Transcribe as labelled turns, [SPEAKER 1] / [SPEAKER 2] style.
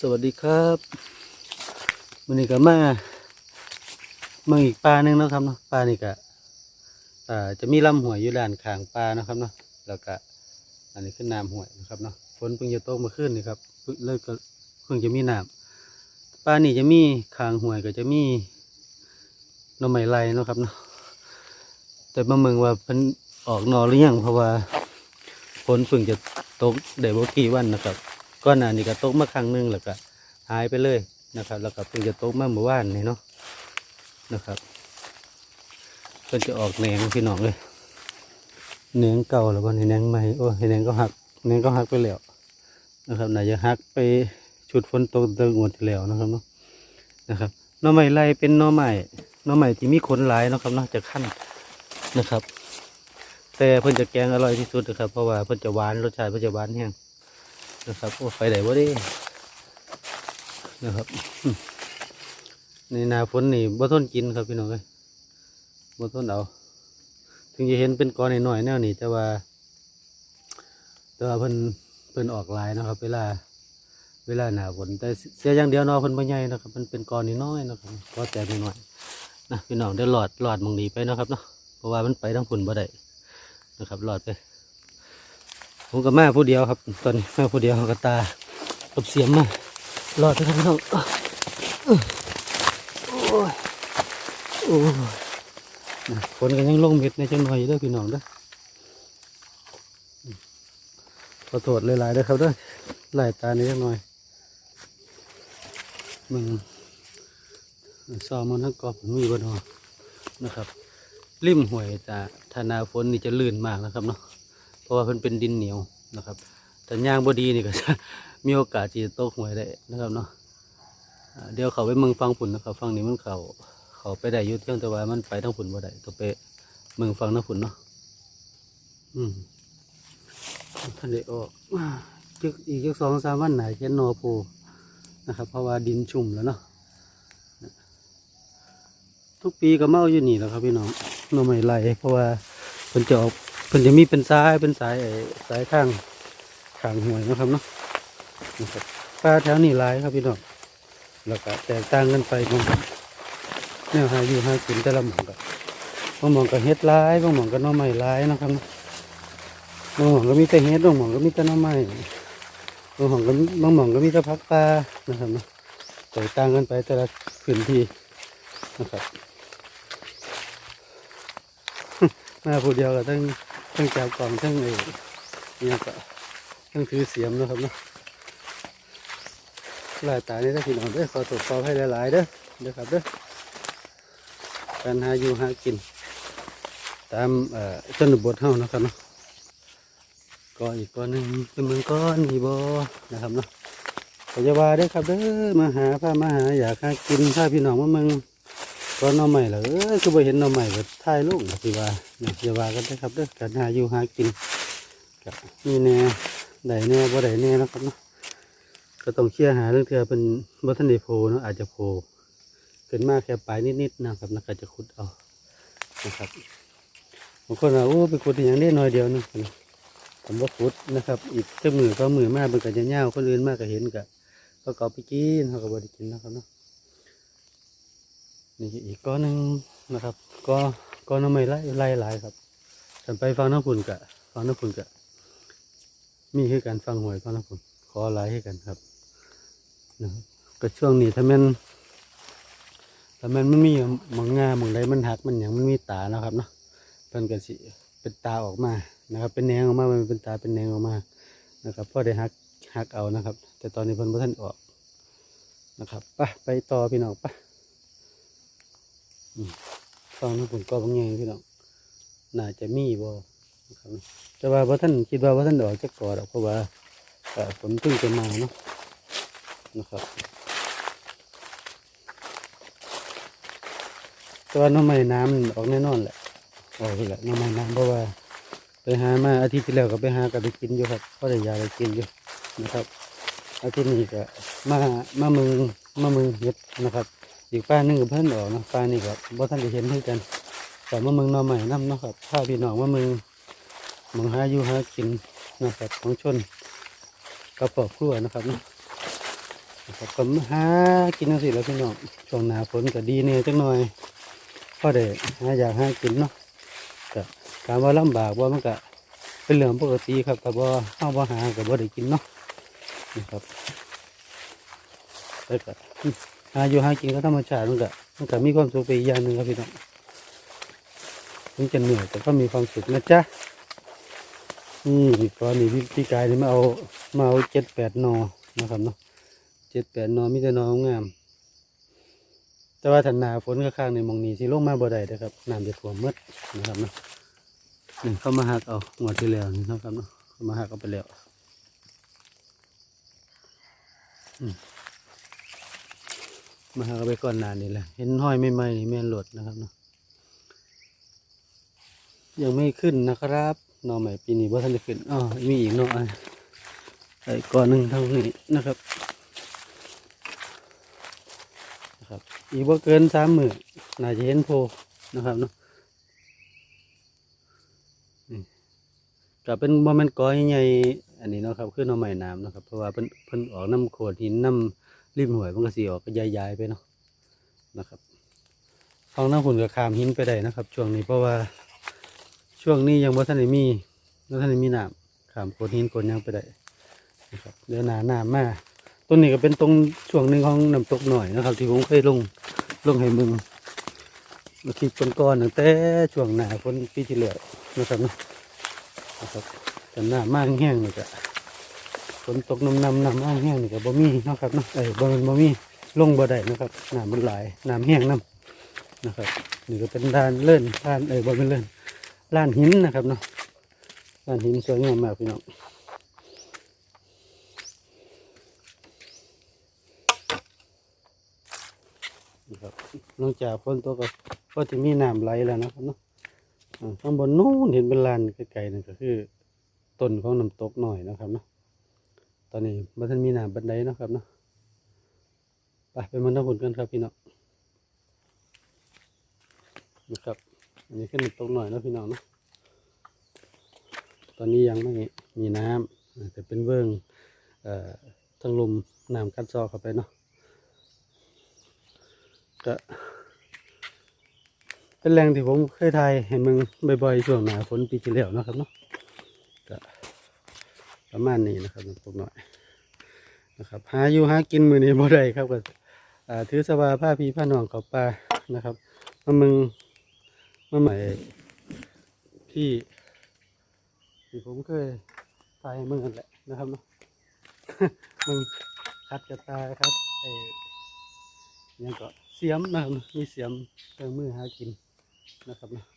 [SPEAKER 1] สวัสดีครับวันนี้ก็มามืองอีกปลาหนึ่งนะครับเนาะปลานี่ก็อ่าจะมีลำห้วยอยู่ด้านข้างปลานะครับเนาะแล้วก็อันนี้คือน้ำห้วยนะครับเนาะฝนเพิ่งจะตกมาขึ้นนี่ครับเพิ่งเลิกก็เพิ่งจะมีน้ำปลานี่จะมีข้างห้วยก็จะมีหน่อไม้ไรนะครับเนาะแต่มาเมืองว่าเพิ่นออกหนอหรือยังเพราะว่าฝนเพิ่งจะตกได้บ่กี่วันนะครับ ก้อนหน้านี้ก็ตกมาครั้งหนึ่งแล้วก็หายไปเลยนะครับ แล้วก็เพิ่งจะตกมาเมื่อวานนี่เนาะนะครับเพิ่นจะออกแหนงพี่น้องเลยแหนงเก่าแล้วบ่แหนงใหม่โอ้แหนงก็หักแหนงก็หักไปแล้วนะครับน่าจะหักไปชุดฝนตกเติงงวดที่แล้วนะครับเนาะนะครับน่อไม้ไรเป็นน่อไม้หน่อไม้ที่มีขนหลายนะครับเนาะจะขั้นนะครับ แต่เพิ่นจะแกงอร่อยที่สุดนะครับ เพราะว่าเพิ่นจะหวานรสชาติเพิ่นจะหวานแห้ง นะครับโอ้ไฟไหนวะดินะครับในหนาฝนนี่บ่ทนกินครับพี่น้องเอ้ยบ่ทนเอา ถึงจะเห็นเป็นกอนหน่อยๆแนวนี้แต่ว่า แต่ว่าเพิ่นเพิ่นออกลายนะครับ เวลา เวลาหนาฝนแต่เสียอย่างเดียวนาะเพิ่นบ่ใหญ่นะครับ มันเป็นกอนน้อยๆนะครับก็แต่น้อยๆนะพี่น้องได้หลอดหลอดมองหนีไปนะครับเนาะเพราะว่ามันไปทั้งฝุ่นบ่ได้นะครับหลอดไป ผมกับแม่ผู้เดียวครับ ตอนนี้แม่ผู้เดียวเขาก็ตากับเสียมมารอดไปครับพี่น้องโอ้ยโอ้ยฝนกันยังลงเม็ดในจังหน่อยอยู่ด้อพี่น้องด้อขอโทษหลายๆเด้อครับด้อไล่ตาในจังหน่อยมึงซอมันทั้งกรอบมีบนหอนะครับริมห้วยแตาธนาฝนนี่จะลื่นมากนะครับเนาะเพราะว่ามันเป็นดินเหนียว นะครับแต่ย่างบดีนี่ก็จะมีโอกาสที่จะตกหวยได้นะครับเนาะเดี๋ยวเขาไปเมืองฟังผุนนะครับฟังนี้มันเขาเขาไปได้อยุทธเที่ยงแต่ว่ามันไปทั้งผุนบ่ได้ต้องไปเมืองฟังทั้งผุนเนาะอืมท่านได้ออกจึกอีกจักสองสามวันไหนเช่นนอโพนะครับ เพราะว่าดินชุ่มแล้วเนาะทุกปีก็เมาอยู่นี่แหล้วครับพี่น้องหน่อไม่ไหลเพราะว่าเพิ่นจะออก เพิ่นจะมีเป็นสายเป็นสายสายข้างข้างห่วยนะครับเนาะนะครับปลาแถวนี้หลายครับพี่น้องแล้วก็แตกต่างกันไปบางแนวหาอยู่หากินแต่ละหม่องก็บบางหม่องก็เฮ็ดหลายบางหม่องก็น่อไม้หลายนะครับบางหม่องก็มีแต่เฮ็ดบางหม่องก็มีแต่น่อไม้บางหม่องก็บางหม่องก็มีแต่ผักปลานะครับเนาะแตกต่างกันไปแต่ละพื้นที่นะครับมาผู้เดียวก็ทั้ง ทั้งจับกล่องทั้งไอ้เนี่ยก็ทั้งถือเสียมนะครับเนาะลายตานี่ถ้าพี่น้องเด้อขอตรวจสอบให้หลายๆเด้อเด้อครับเด้อการหาอยู่หากิน ตามเอ่อชนบทเฮานะครับเนาะก็อีกก้อนหนึ่งเป็นเมืองก้อนมีบ่นะครับเนาะก็จะว่าเด้อครับเด้อมาหาพามาหาอยากหากินพาพี่น้องมาเมืองก็หน่องใหม่เหรอเอ้ยคือไปเห็นน่องใหม่ก็ถ่ายรูปนะพี่ว่า อย่าว่ากันนะครับเด้อการหาอยู่หากินก็มีแน่ได้แน่บ่ได้แน่นะครับเนาะก็ต้องเชี่ยหาเรื่องเธอเป็นบัทันเดโพเนาะอาจจะโพขึ้นมากแค่ปลายนิดๆนะครับนักก็จะขุดเอานะครับบางคนว่าโอ้ไปขุดอย่างนี้น้อยเดียวนึงผมว่าขุดนะครับ อีกเจ้ามือก็มือมากมันก็จะเง่าคนอื่นมากก็เห็นก็เขาก็เอาไปกินเขาก็บ่ได้กินนะครับเนาะนี่อีกก้อนหนึ่งนะครับ ก็ ก้อนน้ำไม่ไล่ไล่หลายครับฉันไปฟังน้ำพุ่นกะฟังน้ำพุ่นกะ มีให้การฟังหวยฟังน้ำพุ่นขอหลายให้กันครับนะครับก็ช่วงนี้ถ้ามันถ้ามันมันมีหมองงาหมองใดมันหักมันอย่างมันมีตานะครับเนาะเพิ่นก็สิเป็นตาออกมานะครับ เป็นแนงออกมามันเป็นตาเป็นแนงออกมานะครับพ่อได้หักหักเอานะครับ แต่ตอนนี้เพิ่นบ่ทันออกนะครับไปไปต่อพี่น้องไป ฟังนะผมก็บางอย่างพี่น้องน่าจะมีบ่นะครับแต่ว่าพระท่านคิดว่าพระท่านออกจะก่อดอกเพราะว่าฝนเพิ่งจะมาเนาะนะครับแต่ว่าน้ำไม้น้ำออกแน่นอนแหละออกอยู่แหละน้ำไม้น้ำเพราะว่า ไปหามาอาทิตย์ที่แล้วก็ไปหาก็ไปกินอยู่ครับก็ได้ยาไปกินอยู่นะครับอาทิตย์นี้ก็มามามึงมามึงเฮ็ดนะครับ อีกป้าหนึงกับเพื่อนออกนะป้านี่ก็บ่ท่านได้เห็นให้กันแต่มาเมืองนอใหม่น้ำเนาะครับถ้าพี่น้องมาเมืองมืองหาอยู่หากินนะครับของชนกับครอบครัวนะครับนะครับก็หากินจังซี่แหล้วพี่น้องช่วงหน้าฝนก็ดีเนี่ยจังหน่อยพอได้หาอยากหากินเนาะก็การว่าลำบากว่ามันก็เป็นเรื่องปกติครับแต่ว่าเฮาบ่าหาก็บ่ได้กินเนาะนะครับแล้วก็ หาอยู่หากินก็ธรรมชาติมันก็มันก็มีความสุขไปอีกอย่างหนึ่งครับพี่น้องถึงจะเหนื่อยแต่ก็มีความสุขนะจ๊ะนี่ก่อนนี่พี่พี่กายนี่มาเอามาเอาเจ็ดแปดนอนะครับเนาะเจ็ดแปดนอนมีแต่นอนงาม แต่ว่าถันหนาฝนก็ข้างในมองนี้สิลงมาบ่ได้เด้อครับน้ำจะท่วมหมดนะครับเนาะนี่เข้ามาหักเอางวดที่แล้วนี่นะครับเนาะเข้ามาหักเอาไปแล้วอืม มาหาไปก่อนนานนี่แหละ เห็นห้อยไม่ไหมนี่แม่นหลดนะครับเนาะยังไม่ขึ้นนะครับนอใหม่ปีนี้ว่าท่านจะขึ้นอ๋อมีอีกเนาะอะไอ้ก่อนหนึ่งเท่านี้นะครับนะครับ อีกว่าเกินสามหมื่นน่าจะเห็นโพนะครับเนาะนี่ก็เป็นโมเมนก้อยใหญ่อันนี้เนาะครับ คือน้องใหม่น้ำนะครับ เพราะว่าเพิ่นเพิ่นออกน้ำโขดหินน้ำ ริมหวยมันก็สีออกก็ย้ายๆไปเนาะนะครับท้องน้ำหุ่นกับขามหินไปได้นะครับ ช่วงนี้เพราะว่าช่วงนี้ยังบ่ทันมีบ่ทันมีน้ำขามโขดหินโขดยังไปได้นะครับเดี๋ยวหนาหน้ำมาต้นนี้ก็เป็นตรงช่วงหนึ่งของน้ำตกหน่อยนะครับ ที่ผมเคยลงลงให้มึงมาคิดเป็นก้อนๆตั้งแต่ช่วงหนาฝนปีที่แล้วนะครับนะครับแต่หน้ามากแห้งนี่ก็ ฝนตกน้ำน้ำน้ำมากแห้งนี่ก็บ่มีนะครับเนาะเอ้ยบ่มันบ่มีลงบ่ได้นะครับน้ำมันหลายน้ำแห้งน้ำนะครับนี่ก็เป็นด้านเลื่อนด้านเอ้ยบ่เป็นเลื่อนล้านหินนะครับเนาะล้านหินสวยงามมากพี่น้องนะครับนอกจากฝนตกก็ก็จะมีน้ำไหลแล้วนะครับเนาะข้างบนนู้นเห็นเป็นลานไกลๆนั่นก็คือต้นของน้ำตกหน่อยนะครับเนาะ ตอนนี้มันทันมีน้ำบันไดเนาะครับเนาะไปไปมันน้ำฝนกันครับพี่น้องนะครับอันนี้ขึ้นน้ำตกหน่อยนะพี่น้องเนาะตอนนี้ยังไม่มีน้ำแต่เป็นเบื้องเอ่อทางลมน้ำกัดซอเข้าไปเนาะก็เป็นแรงที่ผมเคยทายให้มึงบ่อยๆช่วงหนาฝนปีที่แล้วนะครับเนาะ ประมาณนี้นะครับพวกหน่อยนะครับหาอยู่หากินมือนี้บ่ได้ครับก็ถือสบาผ้าพีผ้าหนองเขาปลานะครับมามึงมาใหม่ที่ที่ผมเคยทายมึงกันแหละนะครับมึงคัดกระตาครับไอ้ยังก็เสียมนะครับมีเสียมเครื่องมือหากินนะครับนะ